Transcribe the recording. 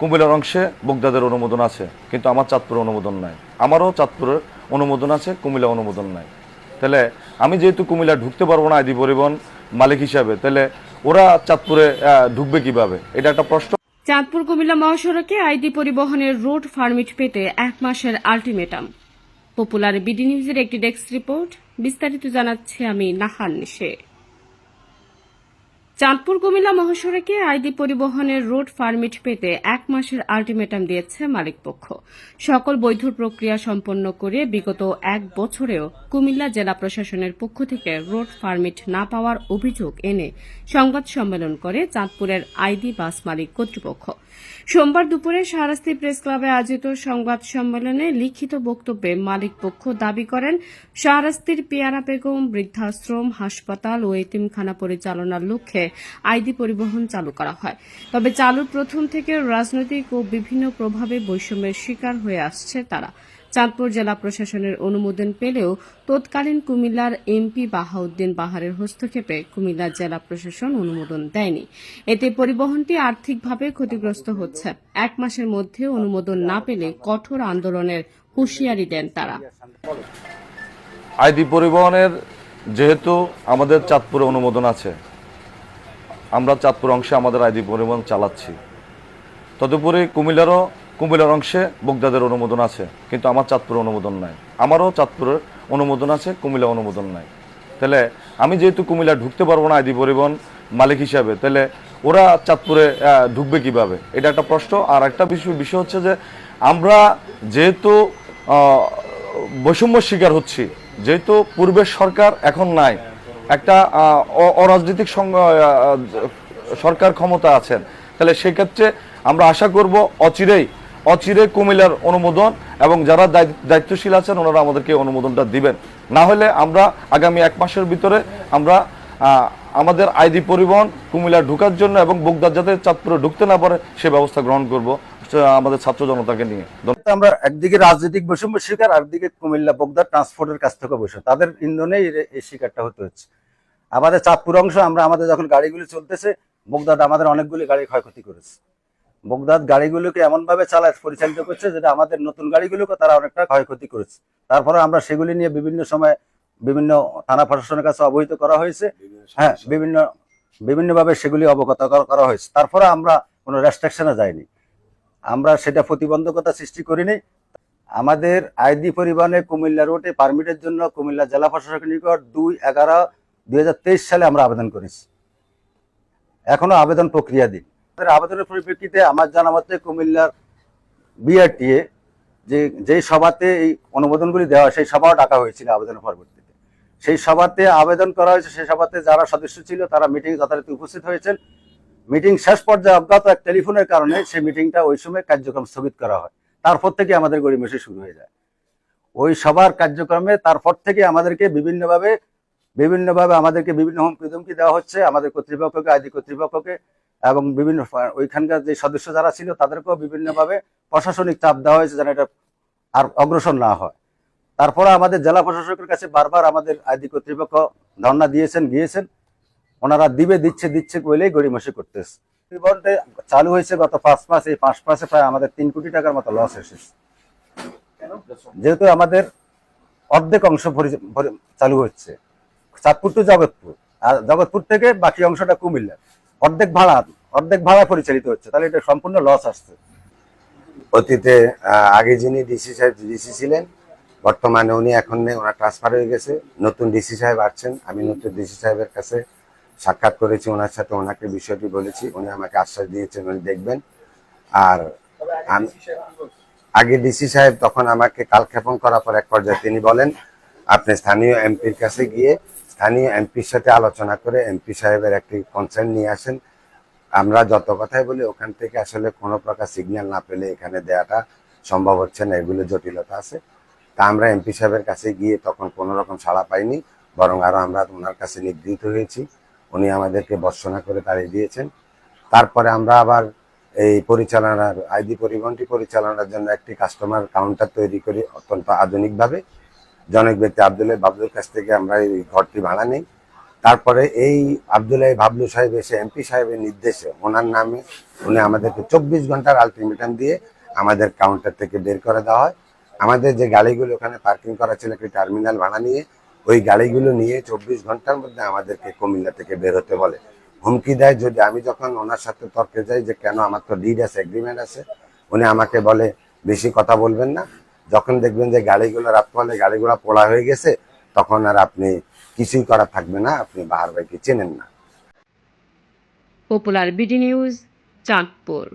কুমিল্লার অংশে বগদাদের অনুমোদন আছে, কিন্তু আমার চাঁদপুরের অনুমোদন নাই। আমারও চাঁদপুরের অনুমোদন আছে কুমিল্লা অনুমোদন নাই। তাহলে আমি যেহেতু কুমিল্লা ঢুকতে পারব না আইডি পরিবহন মালিক হিসাবে, তাহলে ওরা চাঁদপুরে ঢুকবে কীভাবে? এটা একটা প্রশ্ন। চাঁদপুর কুমিল্লা মহাসড়কে আইডি পরিবহনের রোড ফার্মিট পেতে এক মাসের আলটিমেটাম। পপুলার বিডি নিউজের একটি ডেস্ক রিপোর্ট, বিস্তারিত জানাচ্ছে আমি নাহার নিশে। চাঁদপুর কুমিল্লা মহাসড়কে আইডি পরিবহনের রোড পারমিট পেতে এক মাসের আলটিমেটাম দিয়েছে মালিকপক্ষ। সকল বৈধ প্রক্রিয়া সম্পন্ন করে বিগত এক বছরেও কুমিল্লা জেলা প্রশাসনের পক্ষ থেকে রোড পারমিট না পাওয়ার অভিযোগ এনে সংবাদ সম্মেলন করে চাঁদপুরের আইডি বাস মালিক কর্তৃপক্ষ। সোমবার দুপুরে শাহরাস্তি প্রেস ক্লাবে আয়োজিত সংবাদ সম্মেলনে লিখিত বক্তব্যে মালিক পক্ষ দাবি করেন, শাহরাস্তির পেয়ারা বেগম বৃদ্ধাশ্রম, হাসপাতাল ও এতিমখানা পরিচালনার লক্ষ্যে আইডি পরিবহন চালু করা হয়। তবে চালুর প্রথম থেকে রাজনৈতিক ও বিভিন্ন প্রভাবে বৈষম্যের শিকার হয়ে আসছে তারা। চাঁদপুর জেলা প্রশাসনের অনুমোদন পেলেও তৎকালীন কুমিল্লার এমপি বাহাউদ্দিন বাহারের হস্তক্ষেপে কুমিল্লা জেলা প্রশাসন অনুমোদন দেয়নি। এতে পরিবহনটি আর্থিকভাবে ক্ষতিগ্রস্ত হচ্ছে। এক মাসের মধ্যে অনুমোদন না পেলে কঠোর আন্দোলনের হুঁশিয়ারি দেন তারা। আইডি পরিবহনের যেহেতু আমাদের চাঁদপুরে অনুমোদন আছে আমরা চাঁদপুর অংশে আমাদের আইডি পরিবহন চালাচ্ছি। তদুপরি কুমিল্লারও কুমিল্লার অংশে বগদাদের অনুমোদন আছে কিন্তু আমার চাঁদপুরের অনুমোদন নাই। আমারও চাঁদপুরের অনুমোদন আছে কুমিল্লা অনুমোদন নাই। তাহলে আমি যেহেতু কুমিল্লা ঢুকতে পারব না আইডি পরিবহন মালিক হিসাবে তাহলে ওরা চাঁদপুরে ঢুকবে কীভাবে? এটা একটা প্রশ্ন। আর একটা বিষয় বিষয় হচ্ছে যে আমরা যেহেতু আহ, বৈষম্যর শিকার হচ্ছি যেহেতু পূর্বের সরকার এখন নাই একটা অরাজনৈতিক সরকার ক্ষমতা আছেন। তাহলে সেক্ষেত্রে আমরা আশা করব অচিরেই অচিরে কুমিল্লার অনুমোদন এবং যারা দায়িত্ব- দায়িত্বশীল আছেন ওনারা আমাদেরকে অনুমোদনটা দিবেন। না হলে আমরা আগামী এক মাসের ভিতরে আমরা আমাদের আইডি পরিবহন কুমিল্লা ঢুকার জন্য এবং বগদার যাতে চাঁদপুরে ঢুকতে না পারে সে ব্যবস্থা গ্রহণ করব আমাদের ছাত্র জনতাকে নিয়ে। আমরা একদিকে রাজনৈতিক বৈষম্য শিকার, আরেকদিকে কুমিল্লা বগদার ট্রান্সপোর্টের কাছ থেকে বসে তাদের ইন্ধনেই এর- এই শিকারটা হতে হচ্ছে। আমাদের চাঁদপুর অংশ, আমরা আমাদের যখন গাড়িগুলি চলতেছে বগদাদ আমাদের অনেকগুলি গাড়ি ক্ষয়ক্ষতি করেছে। বগদাদ গাড়িগুলোকে এমন ভাবে চালায়, পরিচালিত করছে যেটা আমাদের নতুন গাড়িগুলোকে তারা অনেকটা ক্ষয়ক্ষতি করেছে। তারপরে আমরা সেগুলি নিয়ে বিভিন্ন সময় বিভিন্ন থানা প্রশাসনের কাছে অবহিত করা হয়েছে। হ্যাঁ বিভিন্ন, বিভিন্নভাবে সেগুলি অবগত করা- করা হয়েছে। তারপরে আমরা কোনো রেস্ট্রিকশনে যাইনি। আমরা সেটা প্রতিবন্ধকতা সৃষ্টি করিনি। আমাদের আইডি পরিবহনে কুমিল্লা রোডে পারমিটের জন্য কুমিল্লা জেলা প্রশাসকের নিকট দুই এগারো দুই হাজার তেইশ সালে আমরা আবেদন করেছি। এখনও আবেদন প্রক্রিয়াধীন আমাদের আবেদনের পরিপ্রেক্ষিতে আমার জানা মতে কুমিল্লার বিআরটিএ যে যেই সভাতে এই অনুমোদনগুলি দেওয়া সেই সভাও ডাকা হয়েছিল আবেদনের পরবর্তীতে। সেই সভাতে আবেদন করা হয়েছে, সেই সভাতে যারা সদস্য ছিল তারা মিটিং যথারীতি উপস্থিত হয়েছেন। মিটিং শেষ পর্যায়ে অজ্ঞাত এক টেলিফোনের কারণে সেই মিটিংটা ওই সময় কার্যক্রম স্থগিত করা হয়। তারপর থেকে আমাদের গড়িমসি শুরু হয়ে যায়। ওই সবার কার্যক্রমে তারপর থেকে আমাদেরকে বিভিন্নভাবে বিভিন্নভাবে আমাদেরকে বিভিন্ন হুমকি ধুমকি দেওয়া হচ্ছে, আমাদের কর্তৃপক্ষকে আইডি কর্তৃপক্ষকে এবং বিভিন্ন ওইখানকার যে সদস্য যারা ছিল তাদেরকেও বিভিন্নভাবে প্রশাসনিক চাপ দেওয়া হয়েছে যেন এটা আর অগ্রসর না হয়। তারপরে আমাদের জেলা প্রশাসকের কাছে বারবার আমাদের আইডি কর্তৃপক্ষ ধর্ণা দিয়েছেন, গিয়েছেন। ওনারা দিবে, দিচ্ছে দিচ্ছে বলেই গড়িমসি করতেছে। পরিবহনটা চালু হয়েছে গত পাঁচ মাস, এই পাঁচ মাসে প্রায় আমাদের তিন কোটি টাকার মতো লস এসেছে। যেহেতু আমাদের অর্ধেক অংশ চালু হচ্ছে। চাঁদপুর টু জগৎপুর। আর জগৎপুর থেকে বাকি অংশটা কুমিল্লা। অর্ধেক ভাড়া অর্ধেক ভাড়া পরিচালিত হচ্ছে। তাহলে এটা সম্পূর্ণ লস আসছে। অতীতে আগে যিনি ডিসি সাহেব ডিসি ছিলেন, বর্তমানে উনি এখন ওনার ট্রান্সফার হয়ে গেছে। নতুন ডিসি সাহেব আসছেন। আমি নতুন ডিসি সাহেবের কাছে সাক্ষাৎ করেছি, ওনার সাথে ওনাকে বিষয়টি বলেছি। উনি আমাকে আশ্বাস দিয়েছেন, উনি দেখবেন। আর আগে ডিসি সাহেব তখন আমাকে কালক্ষেপণ করার পর এক পর্যায়ে তিনি বলেন, আপনি স্থানীয় এমপির কাছে গিয়ে স্থানীয় এমপির সাথে আলোচনা করে এমপি সাহেবের একটি কনসার্ন নিয়ে আসেন। আমরা যত কথাই বলি, ওখান থেকে আসলে কোনো প্রকার সিগন্যাল না পেলে এখানে দেওয়াটা সম্ভব হচ্ছে না, এগুলো জটিলতা আছে। তা আমরা এমপি সাহেবের কাছে গিয়ে তখন কোনো রকম সাড়া পাইনি, বরং আরও আমরা ওনার কাছে নিগৃহীত হয়েছি। উনি আমাদেরকে বর্ষনা করে তাড়িয়ে দিয়েছেন। তারপরে আমরা আবার এই পরিচালনার, আইডি পরিবহনটি পরিচালনার জন্য একটি কাস্টমার কাউন্টার তৈরি করি অত্যন্ত আধুনিকভাবে। জনক ব্যক্তি আব্দুল বাবলুর কাছ থেকে আমরা এই ঘরটি ভাড়া নিই। তারপরে এই আবদুল্লাহ ভাবলু সাহেব এসে এমপি সাহেবের নির্দেশে ওনার নামে উনি আমাদেরকে চব্বিশ ঘণ্টার আলটিমেটাম দিয়ে আমাদের কাউন্টার থেকে বের করে দেওয়া হয়। আমাদের যে গাড়িগুলো ওখানে পার্কিং করা ছিল একটি টার্মিনাল ভাড়া নিয়ে, ওই গাড়িগুলো নিয়ে চব্বিশ ঘণ্টার মধ্যে আমাদেরকে কুমিল্লা থেকে বের হতে বলে। হুমকি দেয় যদি আমি যখন ওনার সাথে তর্কে যাই যে কেন আমার তো ডিড আছে এগ্রিমেন্ট আছে, উনি আমাকে বলে, বেশি কথা বলবেন না। যখন দেখবেন যে গাড়িগুলো রাত ফলে গাড়িগুলো পোড়া হয়ে গেছে তখন আর আপনি কিছুই করা থাকবে না আপনি বাহার ভাইকে চেনেন না। Popular BD news Chandpur.